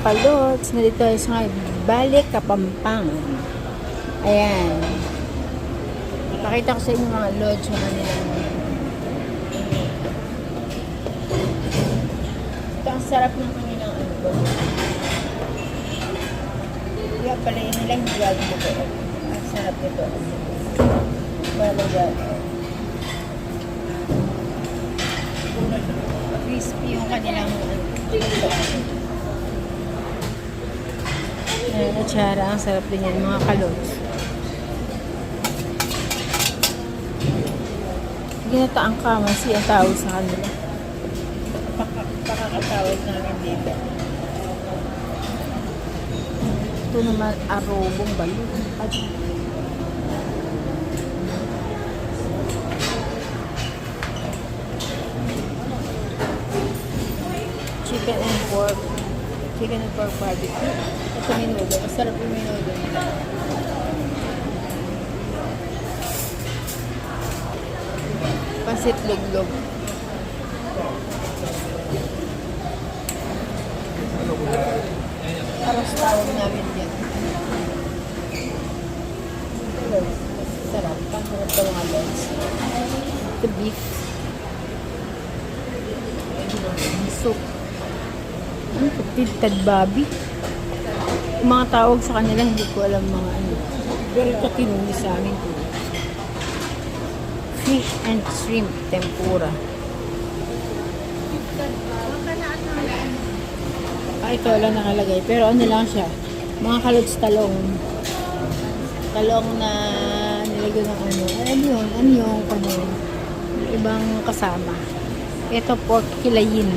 kalots, nandito tayo sa Balik Kapampang. Ayan. Pakita ko sa inyo mga lods yung kanilang Ito sarap ng kanilang ano. Kaya pala yun nila hindi gagawin ko. Ang sarap nito. Malaga. Crispy yung kanilang ano. Ayan, atsara. Ang sarap din yan, mga kalots. Ginataang kamasi ang tawag sa kanila. Paka- Pakakatawag namin dito. Ito naman, arobong balon. Chicken and pork. Chicken and pork barbecue. Ito minudo. Masarap yung minudo nila. Pansit luglog. Aros tawag namin yan. Sarap. Pasarap ka mga loads. The beef. Soup. Ano ito? Tilted babi. Mga tawag sa kanila, hindi ko alam mga ano. Pero ito tinuli sa amin po. Fish and shrimp tempura. Ah, ito lang nakalagay. Pero ano lang siya. Mga kalots talong. Talong na nilagyan ng ano. Ano yun? Ano yung yun? Ibang kasama. Ito pork kilayin.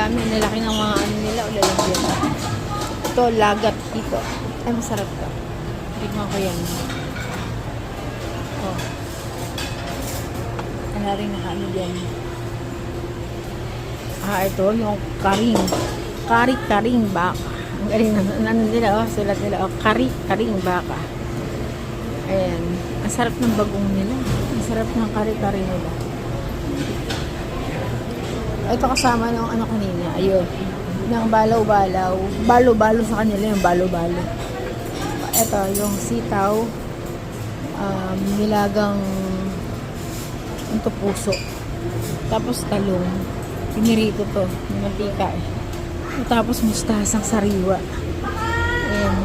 Dami. Nalaki ng mga ano nila. O lalagyan. Ito lagat dito. Ay, masarap to. Tignan ko yan. Oh. Ano rin nakaano dyan. Ah, ito yung karing. Kari-karing baka. Ang galing ano nila, oh, sulat nila, oh, kari-karing baka. Ayan. Ang sarap ng bagong nila. Ang sarap ng kari-kari nila. Ito kasama ng ano kanina, ayun. Ng balaw-balaw. Balo-balo sa kanila yung balo-balo. Ito, yung sitaw. Um, nilagang ito puso. Tapos talong. Pinirito to. Yung mantika eh. Tapos mustasang sariwa. Ayan.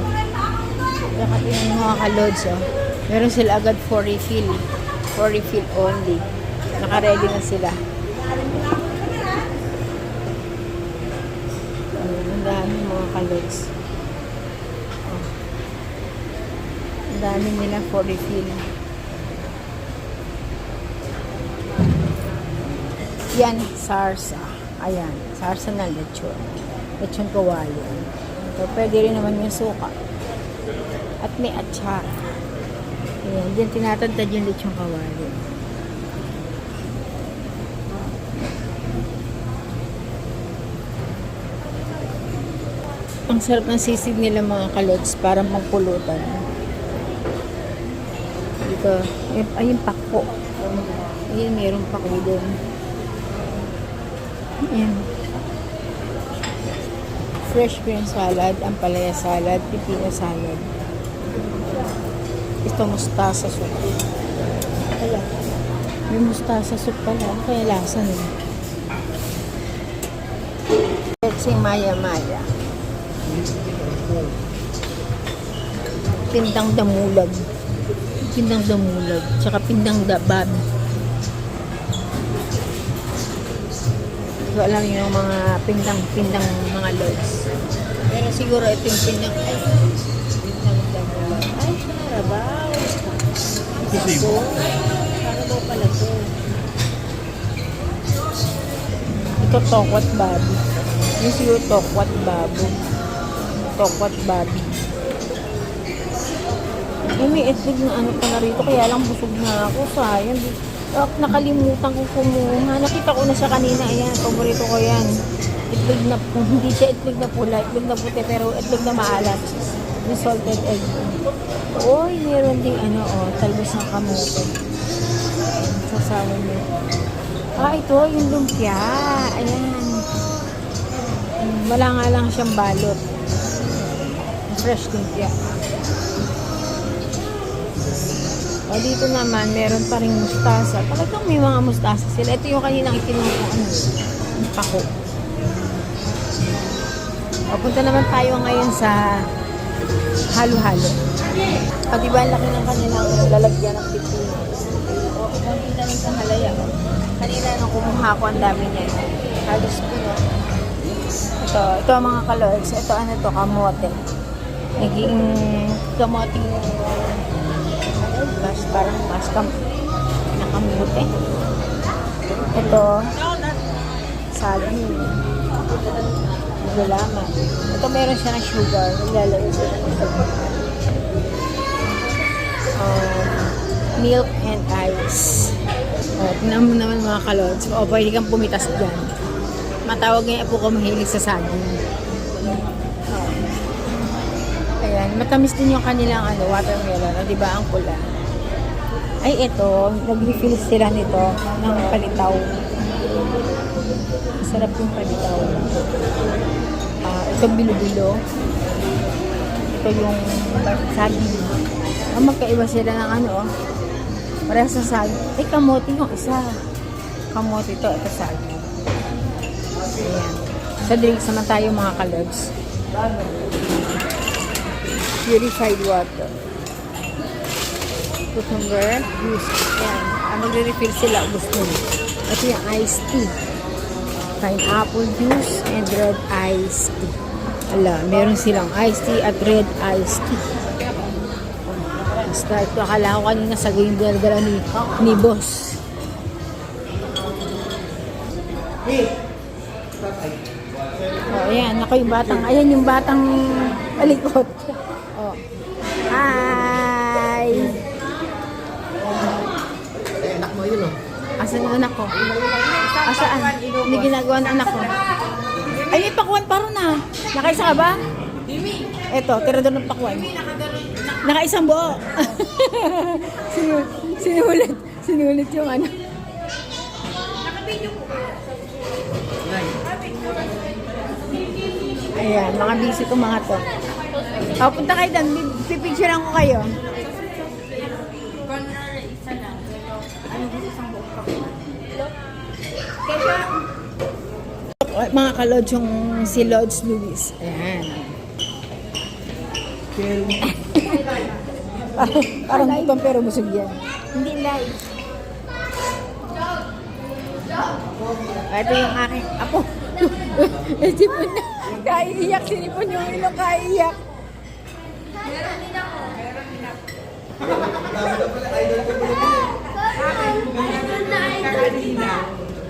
Nakatingin yung mga kalods oh. Meron sila agad for refill. For refill only. Nakaready na sila. Ayan, ang dami mga kalods. Oh. Ang dami nila for refill. Yan, sarsa. Ayan, sarsa na lechon. Lechon kawali. So, pwede rin naman yung suka. At may atsara. Ayan, diyan tinatantad yung lechon kawali. Ang sarap ng sisig nila mga kalots para magpulutan. Dito, ayun, ayun pakpo. Ayun, mayroong pakpo doon. Ayan. Fresh green salad, ampalaya salad, pipino salad. Ito mustasa soup. Kaya, may mustasa soup pala. Kaya lasa nila. Let's say maya maya. Pindang damulag. Pindang damulag. Tsaka pindang dabab. ko alam yung mga pindang-pindang mga lords. Pero siguro ito yung pindang, ay, pindang damulag. Ay, karabaw. Ito, karabaw pala to. Ito tokwat babi. Yung siguro tokwat babo. Tokwat babi. Eh, may itlog na ano pala rito, kaya lang busog na ako. Sayang. Ah, nakalimutan ko kumuha. Nakita ko na siya kanina. Ayan, paborito ko yan. Itlog na, hindi siya itlog na pula, itlog na puti, pero itlog na maalat. Yung salted egg. Uy, meron ding ano, oh, talbos ng kamote. Ayan, sa Kasama niyo. Ah, ito, yung lumpia. Ayan. Wala nga lang siyang balot. Fresh lumpia. O dito naman, meron pa rin mustasa. Talagang may mga mustasa sila. Ito yung kaninang itinong ano, yung pako. O, punta naman tayo ngayon sa halo-halo. O, di ba ang laki ng kanilang lalagyan ng pipino? O, konti na rin sa halaya. Kanina nung kumuha ko, ang dami niya. Halos puno. Ito, ito ang mga kalords. Ito ano to, kamote. Naging ano, mas parang mas kam nakamote. Ito, saging. Gulaman. Ito meron siya ng sugar. Naglalagay siya. Um, milk and ice. O, tingnan mo naman mga kalods. O, pwede kang pumitas dyan. Matawag ngayon po ko mahilig sa saging. Ayan, matamis din yung kanilang ano, watermelon. O, di ba ang pula? Ay, ito, nag-refill sila nito ng palitaw. Sarap yung palitaw. Ah, ito bilo-bilo. Ito yung saging. Ang magkaiba sila ng ano, oh. Parehas sa saging. Eh, kamote yung isa. Kamote to, ito saging. Ayan. Sa drinks naman tayo mga kalobs. Purified water. Cucumber juice. Ayan. Ah, magre-refill sila. Gusto nyo. Ito yung iced tea. Pineapple juice and red iced tea. Ala, meron silang iced tea at red iced tea. Basta ito, akala ko kanina sa game dala ni, ni boss. Oh, ayan, ako yung batang, ayan yung batang palikot. Asan yung anak ko? Asaan? May ginagawa ng anak ko. Ay, may pakuan pa rin ah. Nakaisa ka ba? Eto, tira doon ng pakuan. Nakaisang buo. Sinu- sinulit. Sinulit yung ano. Ayan, mga busy ko mga to. O, punta kayo doon. Pipicturean ko kayo. Mga kalodge yung si Lodge Luis. Ayan. parang, parang butong pero busog yan. Hindi live. Ah, Ito yung aking apo. eh, sipon na. Kaiiyak. Sinipon yung ilong kaiiyak. O, diba? May pa-sounds pa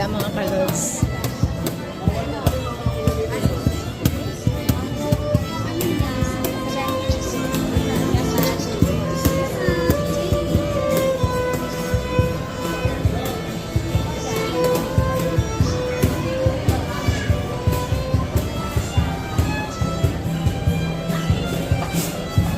sila mga kalods.